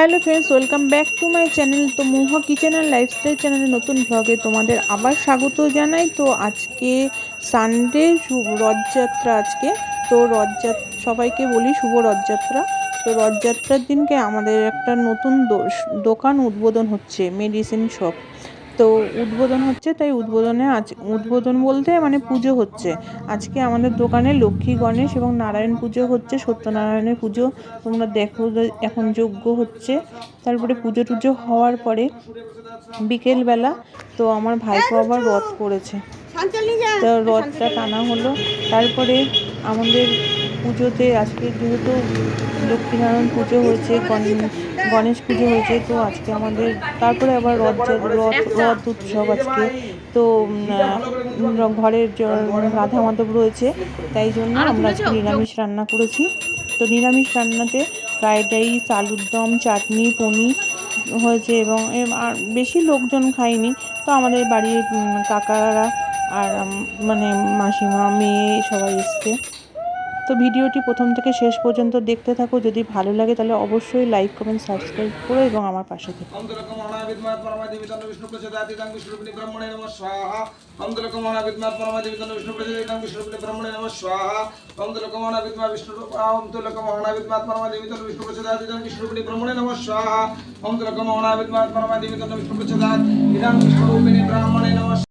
Hello friends, welcome back to my channel. তো মোহা kitchen and lifestyle চ্যানেলের নতুন ব্লগে তোমাদের আবার স্বাগত জানাই। তো আজকে সানডে রথযাত্রা আজকে। তো রথযাত্রা, সবাইকে বলি শুভ রথযাত্রা। তো রথযাত্রার দিনকে আমাদের একটা নতুন দোকান উদ্বোধন হচ্ছে মেডিসিন শপ তো উদ্বোধন হচ্ছে তাই উদ্বোধনে আজ উদ্বোধন বলতে মানে পুজো হচ্ছে। আজকে আমাদের দোকানে লক্ষ্মী গণেশ এবং নারায়ণ পুজো হচ্ছে সত্যনারায়ণের পুজো। তোমরা দেখো এখন যজ্ঞ হচ্ছে তারপরে পুজো টুজো হওয়ার পরে বিকেলবেলা তো আমার ভাইপো আবার রথ করেছে। তো রথটা টানা হলো তারপরে আমাদের পুজোতে আজকে যেহেতু লক্ষ্মীনারায়ণ পুজো হয়েছে গণেশ পুজো হয়েছে তো আজকে আমাদের তারপরে আবার রথ রথ রথ উৎসব আজকে। তো ঘরের রাধা মাধব রয়েছে তাই জন্য আমরা আজকে নিরামিষ রান্না করেছি। তো নিরামিষ রান্নাতে ফ্রাইড রাইস আলুর দম চাটনি পনির হয়েছে এবং আর বেশি লোকজন খায়নি। তো আমাদের বাড়ির কাকারা আর মানে মাসিমা মেয়ে সবাই এসছে। তো ভিডিওটি প্রথম থেকে শেষ পর্যন্ত দেখতে থাকো। যদি ভালো লাগে তাহলে অবশ্যই লাইক কমেন্ট সাবস্ক্রাইব করো এবং আমার পাশে থেকো। ব্রহ্মণে নমঃ